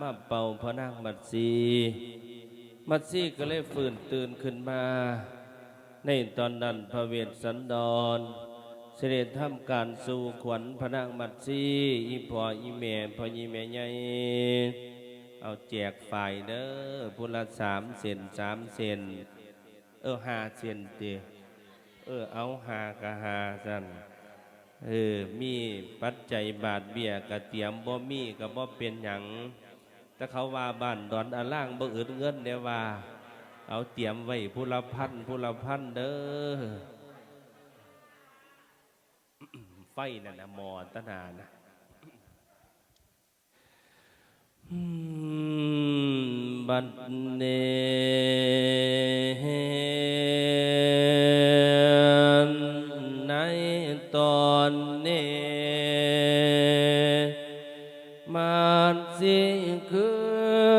มาเป่าพระนางมัดซีมัดซีก็เลยฟื้นตื่นขึ้นมา ในตอนนั้นพระเวสสันดร เสด็จทำการสู่ขวัญพระนางมัดซีอีพ่ออีแม่พออีแม่ใหญ่เอาแจกฝ่ายเด้อพุละสามเซนสามเซนเออหาเซนเตเออเอาหากะหาสัน เออมีปัจจัยบาทเบียกระเตียมบ่มีก็บ่เป็นหยังแต่เขาว่าบ้านดอนอาล่างบ่อึดเงินเด้ว่า เอาเตรียมไว้ผู้ละพันผู้ละพันเด้อไฟนั่นนะมอตนานะบัดเน สิคื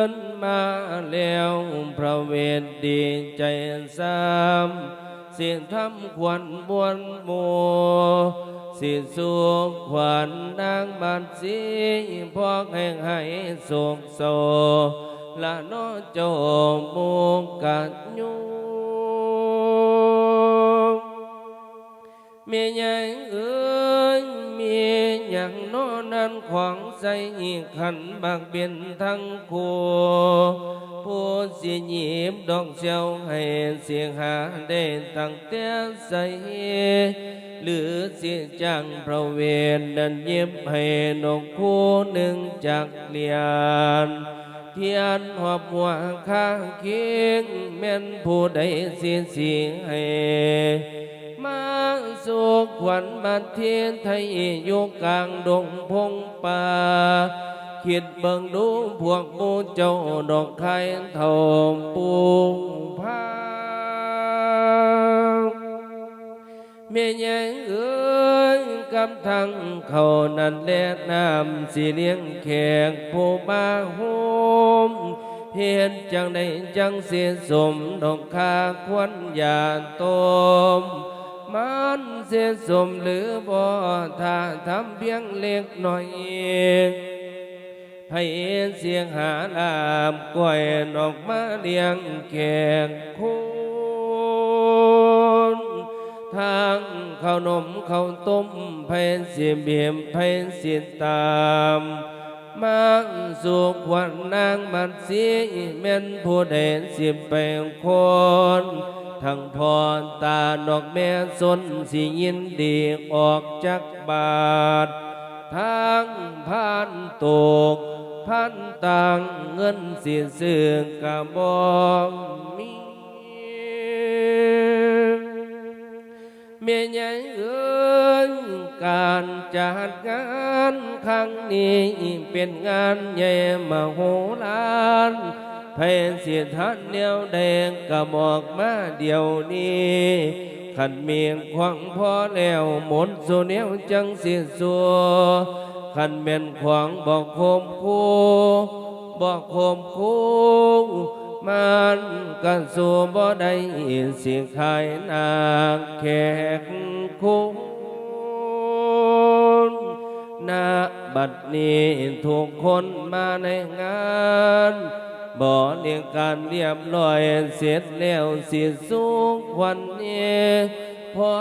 นมาแล้วพระเวทดีใจซ้ำสียงทำควันบวนโมสิสุขขวัญนางบันสีพอกแห่งให้โศกโศละนโจมุกกัดยุมีอย่ นั้นขวางใส่ขันบากเบียนทั้งคู่ ผู้สิหยิบดอกเชียวให้เสียงหาได้ตั้งแต่ใสหรือเสียจังพระเวทดันเย็บให้นกคู่หนึ่งจากเลียนเทียนหอบหัวข้างเคียงแม่นผู้ใดเสียสีให้ มาสุขขวัญบันเทียนไทยอยู่กลางดงพงป่าคิดเบิ่งดูพวกมูเจ้าดอกไข่ทองปูพาเมียยังเอ้ยกำทังเขานั้นแลน้ำสีเลี้ยงแขกผู้มาโฮมเห็นจังใดจังเสียสมดอกคาควันยาตม มันเสียสมหรือบ่ถ้าทำเพียงเล็กหน่อยให้เสียงหาลามก้อยนอกมาเลี้ยงแขกคุณทางข้าวนมข้าวต้มเพนเสียเบียมเพนเสียตามมังสุขวันนางมันสีแม่นผู้เด่นสิบแปงคน ทั้งพรตาดอกแม่สนสิยินดีออกจากบาททางพันตก พันต่างเงินสิซื้อกะบองมีเมียใหญ่เอ้ยการจัดงานครั้งนี้เป็นงานใหญ่มโหฬาร เพนเสียทันเดียวแดงกระบอกมาเดียวนี้ขันเมียงขวางพอแล้วหมนโซเนียวจังเสียสัวขันเมียนขวางบอกโคมคูบอกโคมคูมันกันสู่บ่ได้สิขายนางแขกคุณนาบัดนี้ทุกคนมาในงาน บ่เรียงการเรียบร้อยเสร็จแล้วสิสุขวันนี้พอ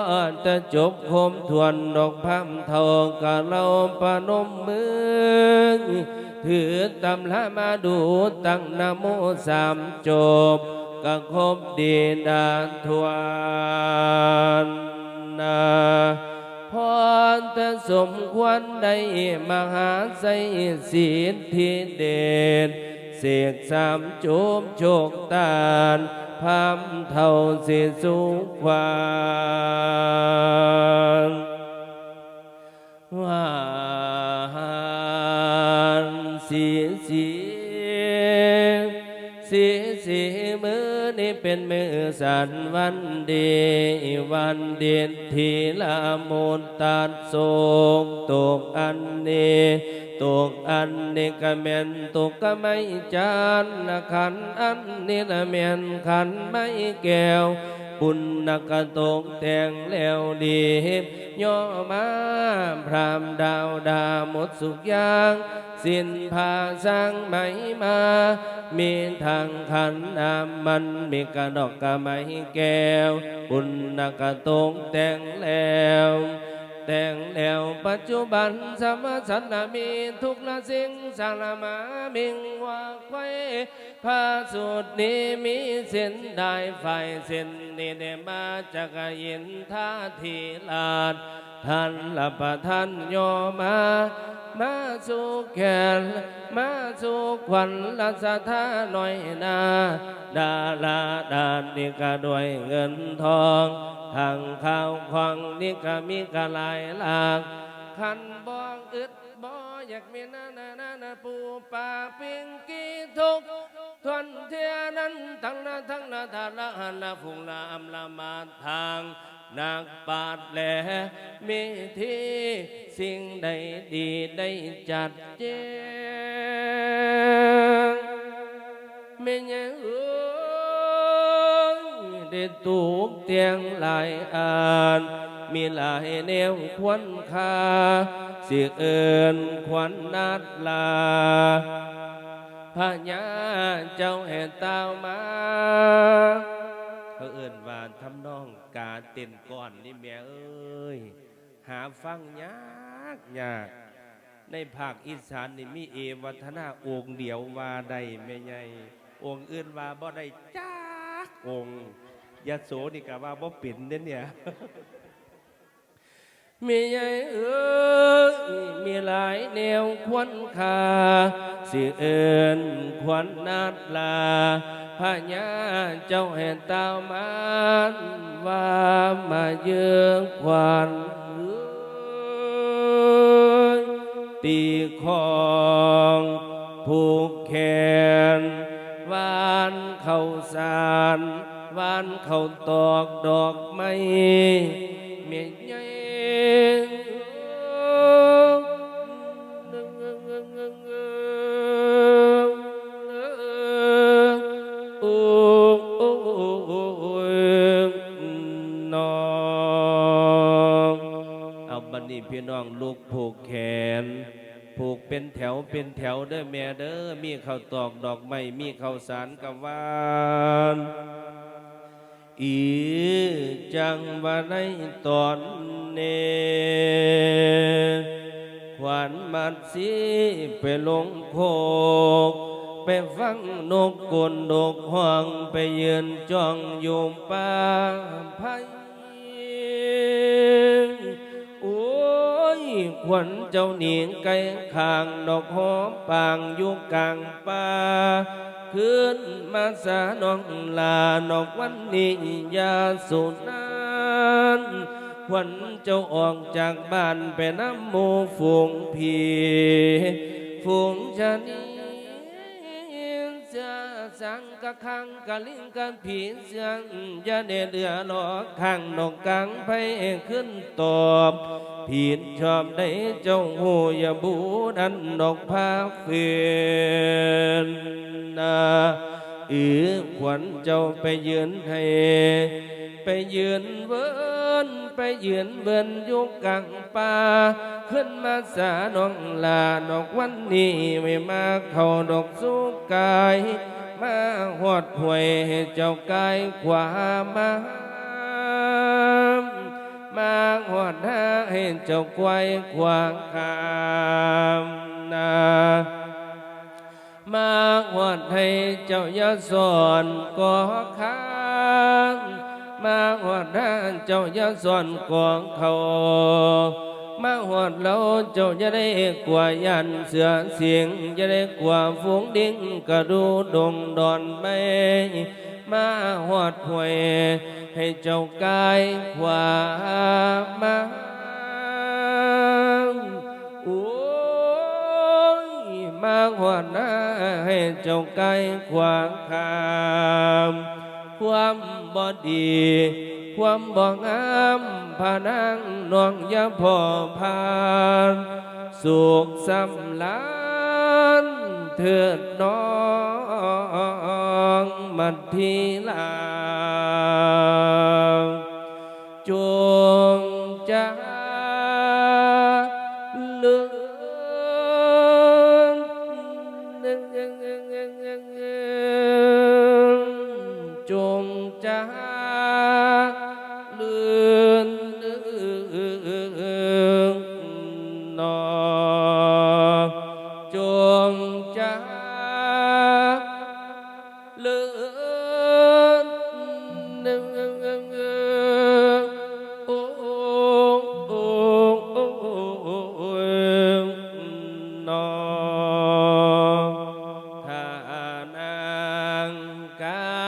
จะจบคมทวนดอกพัมเท่ากะเราปนมมือถือตำละมาดูตั้งนโมสามจบก็ครบดีดาทวนนาพรแต่สมควรได้มหาใสศีลที่เด่น เสกสามจุมโชคตานพามเท่าสิสุขวานวานสีสีสีสีมือนี้เป็นมือสันวันดีวันเดียนทีละมุนตัดโศกตกอันนี้ ตกอันนี้ก็แม่นตกก็ไม่จานนะขันอันนี้ละแม่นขันไม่แก้วบุญนักกะตกแต่งแล้วดีย่อมาพรามดาวดาหมดสุขยาง สิ้นพาสร้างไหมมา มีทางขันน้ำมันมีกระดอกกระไม้แก้วบุญนักกระตงแต่งแล้ว แต่งแล้วปัจจุบันสมสันนามีทุกละสิ่งสารมามิงว่าไว้พระสูตรนี้มีเส้นได้ฝ่ายเส้นนี้ได้มาจากยินท่าทีลาดท่านละประท่านโยมา มาสู่แขนมาสู่ขวัญละสถาหน่อยนาดาลาดานนี่ก็ด้วยเงินทอง ทางข้าวของนี่ก็มีกะหลายลากขันบองอึดบ่อยากมีนานานานาปูปลาปิงกีทุกทวนเทียนั้นทั้งนาทั้งนาทาละหันละฟุงละอำละมาทางนักปาดแหลมีที่สิ่งใดดีได้จัดแจงไม่ยังเอ้ย ได้ตูกเตียงหลายอ่าน มีหลายแนวควรคาเสียเอินควันนัดลาพญาเจ้าแห่งตาวมา เขาเอินว่าทำนองกาเต้นก่อนนี่แม่เอ้ย หาฟังยากยากในภาคอีสานนี่มีเอวัฒนาองค์เดียวว่าได้แม่ใหญ่องค์อื่นว่าบ่ได้จักองค์ ยะโสนี่ก็ว่าบ่เป็นเด้เนี่ยมีใหญ่เอ้ยมีหลายแนวควนคาสิเอินควันนัดลาพญาเจ้าแห่งตาวมานว่ามาเยืองควันเอ้ยตีคองผูกแขนวานเข้าสาร วานเข้าตอกดอกไม้เมียใหญ่น้องเอาบันนี้พี่น้องลูกผูกแขน ผูกเป็นแถวเป็นแถวเด้อแม่เด้อมีข้าวตอกดอกไม้มีข้าวสารกับวาน อีจังว่าในตอนเนขวานมัดสีไปลงโคก ไปฟังนกกลนกห้องไปยืนจ้องอยู่ป่าไผ่โอ้ยขวัญเจ้าหนีงไก่ข้างดอกหอมปางอยู่กลางป่า ขึ้นมาสานองลานอกวันนี้ยาสุนานขวัญเจ้าออกจากบ้านไปน้ำหมูฝูงผีฝูงชะนีเสียสังกะคังกะลิงกันผีเสียงยาเนเดือหลอกข้างนกกลางไปขึ้นตอบผิดชอบได้เจ้าหูอย่าบูดันดอกพาเฟือน นาอือขวัญเจ้าไปยืนให้ไปยืนเวินไปยืนเวินอยู่กลางป่าขึ้นมาสาดองลาดอกวันนี้ไม่มาเข้าดอกสู้กาย มาหอดหวยให้เจ้ากายขวามามาหอดหน้าให้เจ้าควายขวางคามนา มาหวดให้เจ้ายาสอนก่อค้างมาหวดให้เจ้ายาสอนกองเขามาหวดเราเจ้าจะได้กว่ายันเสือเสียงจะได้กว่าฝูงดิ้งกระดูดงดอนไม่มาหวดหวยให้เจ้ากายขวามา มาหัวหน้าให้เจ้าไก่ขวางคาม ความบ่ดี ความบ่งามพานังนองยาพ่อพานสุขสำลานเถิดน้องมันทีลา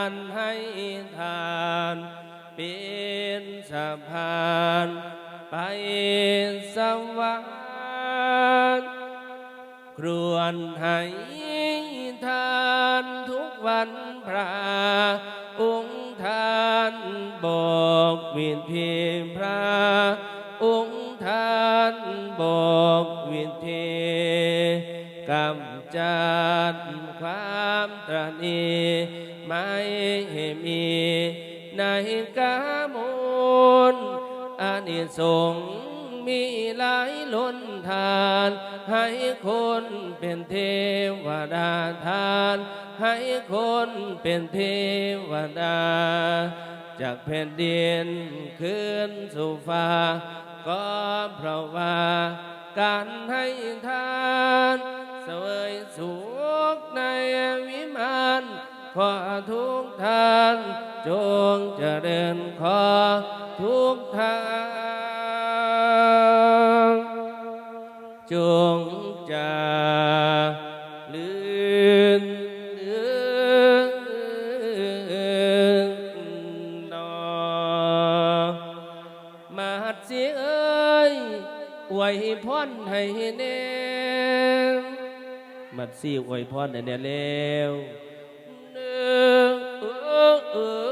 ารให้ทานเป็นสะพานไปสวรรค์ครวนให้ทานทุกวันพระองค์ทานบอกวินพีพระองค์ท่านบอกวินเทกำจัดความตรณีไม่ให้มีในกามลอานิสงส์มีหลายล้นทาน ให้คนเป็นเทวดาทาน ให้คนเป็นเทวดา จากแผ่นดินขึ้นสู่ฟ้าก็เพราะว่าการให้ทาน สวยสุขในวิมานขอทุกท่านจงเจริญขอทุกท่านจงจะลื่นเลือนนอมาดเสียเอ้ยอวยพรให้แน่ มัดซี่อวยพรให้แน่แล้วเด้อเออ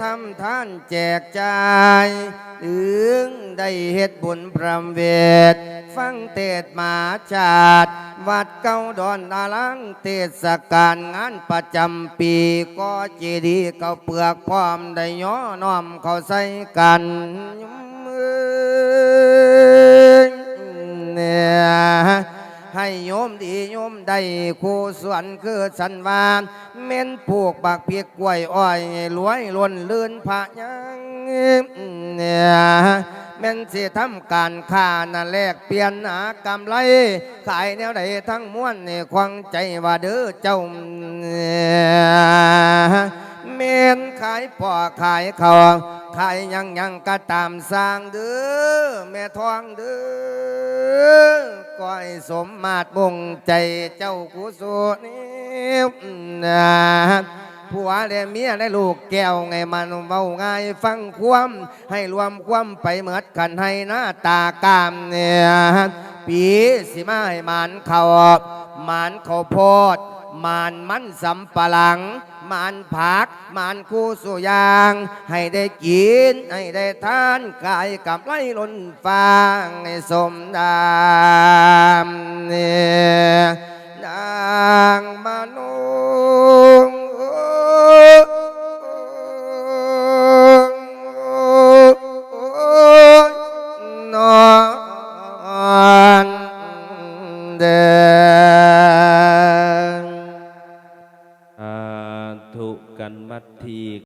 ทำท่านแจกจ่ายถึงได้เฮ็ดบุญพรำเวท ฟังเทศมาชาติ วัดเก้าดอนอาลังเทศกาลงานประจำปีก็เจดีเก้าเปลือกพร้อมได้ย่อน้อมเข้าใส่กันเนี่ย ให้โยมดีโยมได้คู่ส่วนคือสันวานเม่นปลูกบักเพียกกล้วยอ้อยรวยล้นลื่นพระยังเนี่ยแม่นสิทำการค้านั่นแลกเปลี่ยนหากำไรขายแนวใดทั้งม้วนนี่ควางใจว่าเด้อเจ้าเนี่ยเม่นขายพ่อขายเขาวขายยังยังก็ตามสร้างเด้อแม่ทองเด้อก้อ สมมาตรบงใจเจ้ากุศลนี่นะผัวและเมียและลูกแก้วไงมันเว้าง่ายฟังควมให้รวมควมไปเหมือดกันให้หน้าตากามเนี่ยปีสิมาให้หมันเขาหมันเขาโพดหมันมันสำปะหลัง หมันผักหมันคู่สุยาง ให้ได้กิน ให้ได้ทานกายกับไรล้นฟางให้สมดามเนี่ยนางมนุษย์